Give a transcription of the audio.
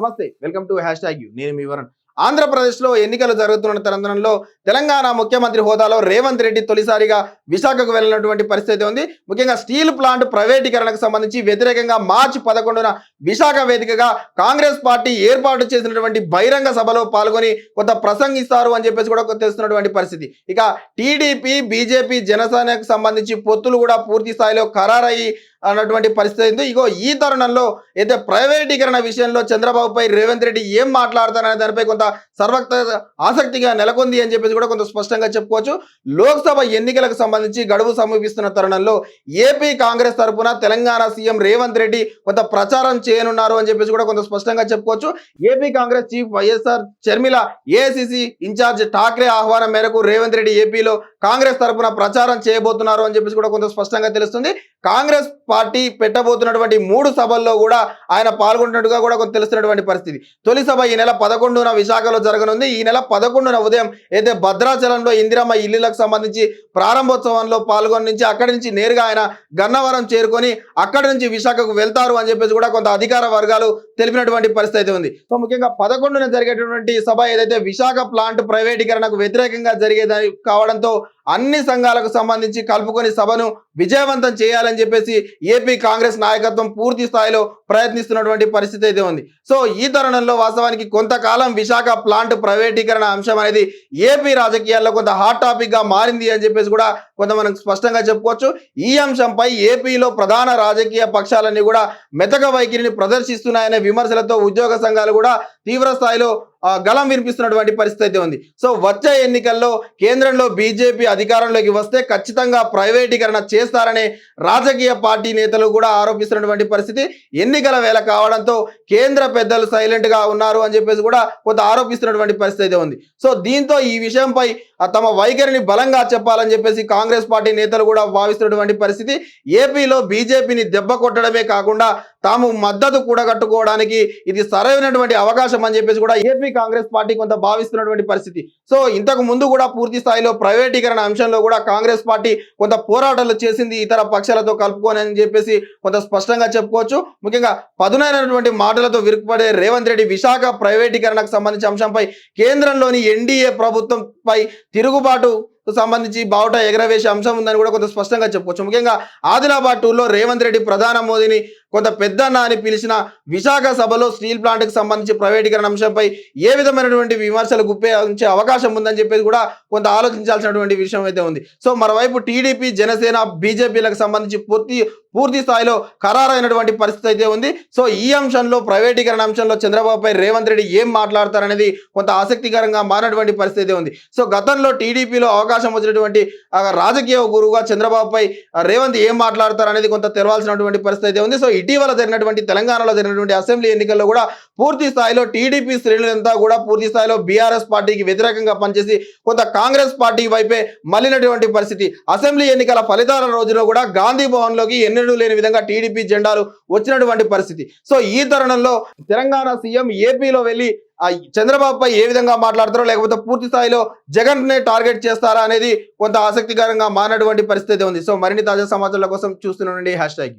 Namaste welcome to hashtag U. నేను మీ వరుణ్. ఆంధ్రప్రదేశ్లో ఎన్నికలు జరుగుతున్న తరుణంలో తెలంగాణ ముఖ్యమంత్రి హోదాలో రేవంత్ రెడ్డి తొలిసారిగా విశాఖకు వెళ్ళినటువంటి పరిస్థితి ఉంది. ముఖ్యంగా స్టీల్ ప్లాంట్ ప్రైవేటీకరణకు సంబంధించి వ్యతిరేకంగా మార్చి పదకొండున విశాఖ వేదికగా కాంగ్రెస్ పార్టీ ఏర్పాటు చేసినటువంటి బహిరంగ సభలో పాల్గొని కొంత ప్రసంగిస్తారు అని చెప్పేసి కూడా తెలుస్తున్నటువంటి పరిస్థితి. ఇక టీడీపీ బీజేపీ జనసేనకు సంబంధించి పొత్తులు కూడా పూర్తి స్థాయిలో ఖరారయ్యి అన్నటువంటి పరిస్థితి ఉంది ఇగో ఈ తరుణంలో అయితే ప్రైవేటీకరణ విషయంలో చంద్రబాబుపై రేవంత్ రెడ్డి ఏం మాట్లాడతారనే దానిపై కొంత సర్వక్త ఆసక్తిగా నెలకొంది అని చెప్పేసి కూడా కొంత స్పష్టంగా చెప్పుకోవచ్చు. లోక్సభ ఎన్నికలకు సంబంధించి గడువు సమీపిస్తున్న తరుణంలో ఏపీ కాంగ్రెస్ తరఫున తెలంగాణ సీఎం రేవంత్ రెడ్డి కొంత ప్రచారం చేయనున్నారు అని చెప్పేసి కూడా కొంత స్పష్టంగా చెప్పుకోవచ్చు. AP Congress chief YSR Sharmila AICC incharge Thackeray ఆహ్వానం మేరకు రేవంత్ రెడ్డి ఏపీలో కాంగ్రెస్ తరఫున ప్రచారం చేయబోతున్నారు అని చెప్పేసి కూడా కొంత స్పష్టంగా తెలుస్తుంది. కాంగ్రెస్ పార్టీ పెట్టబోతున్నటువంటి మూడు సభల్లో కూడా ఆయన పాల్గొంటున్నట్టుగా కూడా కొంత తెలుస్తున్నటువంటి పరిస్థితి. తొలి సభ ఈ నెల పదకొండున విశాఖలో జరగనుంది. ఈ నెల పదకొండున ఉదయం అయితే భద్రాచలంలో ఇందిరమ్మ ఇల్లులకు సంబంధించి ప్రారంభోత్సవంలో పాల్గొనించి అక్కడి నుంచి నేరుగా ఆయన గన్నవరం చేరుకొని అక్కడి నుంచి విశాఖకు వెళ్తారు అని చెప్పేసి కూడా కొంత అధికార వర్గాలు తెలిపినటువంటి పరిస్థితి అయితే ఉంది. సో ముఖ్యంగా పదకొండున జరిగేటటువంటి సభ ఏదైతే విశాఖ ప్లాంట్ ప్రైవేటీకరణకు వ్యతిరేకంగా జరిగేది కావడంతో అన్ని సంఘాలకు సంబంధించి కలుపుకొని సభను విజయవంతం చేయాలని చెప్పేసి ఏపీ కాంగ్రెస్ నాయకత్వం పూర్తి స్థాయిలో ప్రయత్నిస్తున్నటువంటి పరిస్థితి అయితే ఉంది. సో ఈ తరుణంలో వాస్తవానికి కొంతకాలం విశాఖ ప్లాంట్ ప్రైవేటీకరణ అంశం అనేది ఏపీ రాజకీయాల్లో కొంత హాట్ టాపిక్గా మారింది అని చెప్పేసి కూడా కొంత మనం స్పష్టంగా చెప్పుకోవచ్చు. ఈ అంశంపై ఏపీలో ప్రధాన రాజకీయ పక్షాలన్నీ కూడా మెతక వైఖరిని ప్రదర్శిస్తున్నాయనే విమర్శలతో ఉద్యోగ సంఘాలు కూడా తీవ్ర స్థాయిలో గలం వినిపిస్తున్నటువంటి పరిస్థితి అయితే ఉంది. సో వచ్చే ఎన్నికల్లో కేంద్రంలో బీజేపీ అధికారంలోకి వస్తే ఖచ్చితంగా ప్రైవేటీకరణ చేస్తారనే రాజకీయ పార్టీ నేతలు కూడా ఆరోపిస్తున్నటువంటి పరిస్థితి. ఎన్నికల వేళ కావడంతో కేంద్ర పెద్దలు సైలెంట్గా ఉన్నారు అని చెప్పేసి కూడా కొంత ఆరోపిస్తున్నటువంటి పరిస్థితి అయితే ఉంది. సో దీంతో ఈ విషయంపై తమ వైఖరిని బలంగా చెప్పాలని చెప్పేసి కాంగ్రెస్ పార్టీ నేతలు కూడా భావిస్తున్నటువంటి పరిస్థితి. ఏపీలో బీజేపీని దెబ్బ కొట్టడమే కాకుండా తాము మద్దతు కూడగట్టుకోవడానికి ఇది సరైనటువంటి అవకాశం అని చెప్పేసి కూడా ఏపీ కాంగ్రెస్ పార్టీ కొంత భావిస్తున్నటువంటి పరిస్థితి. సో ఇంతకు ముందు కూడా పూర్తి స్థాయిలో ప్రైవేటీకరణ అంశంలో కూడా కాంగ్రెస్ పార్టీ కొంత పోరాటాలు చేసింది ఇతర పక్షాలతో కలుపుకొని అని చెప్పేసి కొంత స్పష్టంగా చెప్పుకోవచ్చు. ముఖ్యంగా పదునైనటువంటి మాటలతో విరుకుపడే రేవంత్ రెడ్డి విశాఖ ప్రైవేటీకరణకు సంబంధించిన అంశంపై కేంద్రంలోని ఎన్డీఏ ప్రభుత్వంపై తిరుగుబాటు సంబంధించి బావుట ఎగరవేసే అంశం ఉందని కూడా కొంత స్పష్టంగా చెప్పుకోవచ్చు. ముఖ్యంగా ఆదిలాబాద్ టూర్లో రేవంత్ రెడ్డి ప్రధాన మోదీని కొంత పెద్దన్న అని పిలిచిన విశాఖ సభలో స్టీల్ ప్లాంట్కి సంబంధించి ప్రైవేటీకరణ అంశంపై ఏ విధమైనటువంటి విమర్శలు గుప్పించే అవకాశం ఉందని చెప్పేది కూడా కొంత ఆలోచించాల్సినటువంటి విషయం అయితే ఉంది. సో మరోవైపు టీడీపీ జనసేన బీజేపీలకు సంబంధించి పూర్తి పూర్తి స్థాయిలో ఖరారైనటువంటి పరిస్థితి అయితే ఉంది. సో ఈ అంశంలో ప్రైవేటీకరణ అంశంలో చంద్రబాబుపై రేవంత్ రెడ్డి ఏం మాట్లాడతారనేది కొంత ఆసక్తికరంగా మారినటువంటి పరిస్థితి అయితే ఉంది. సో గతంలో టీడీపీలో అవకాశం వచ్చినటువంటి రాజకీయ గురువుగా చంద్రబాబుపై రేవంత్ ఏం మాట్లాడతారనేది కొంత తెరవాల్సినటువంటి పరిస్థితి ఉంది. సో ఇటీవల జరిగినటువంటి తెలంగాణలో జరిగినటువంటి అసెంబ్లీ ఎన్నికల్లో కూడా పూర్తి స్థాయిలో టీడీపీ శ్రేణులంతా కూడా పూర్తి స్థాయిలో బీఆర్ఎస్ పార్టీకి వ్యతిరేకంగా పనిచేసి కొంత కాంగ్రెస్ పార్టీ వైపే మళ్ళినటువంటి పరిస్థితి. అసెంబ్లీ ఎన్నికల ఫలితాల రోజులో కూడా గాంధీ భవన్లోకి ఎన్నడూ లేని విధంగా టీడీపీ జెండాలు వచ్చినటువంటి పరిస్థితి. సో ఈ తరుణంలో తెలంగాణ సీఎం ఏపీలో వెళ్ళి చంద్రబాబుపై ఏ విధంగా మాట్లాడతారో లేకపోతే పూర్తి స్థాయిలో జగన్ నే టార్గెట్ చేస్తారా అనేది కొంత ఆసక్తికరంగా మారినటువంటి పరిస్థితి ఉంది. సో మరిన్ని తాజా సమాచారాల కోసం చూస్తున్నానండి హ్యాష్ ట్యాగ్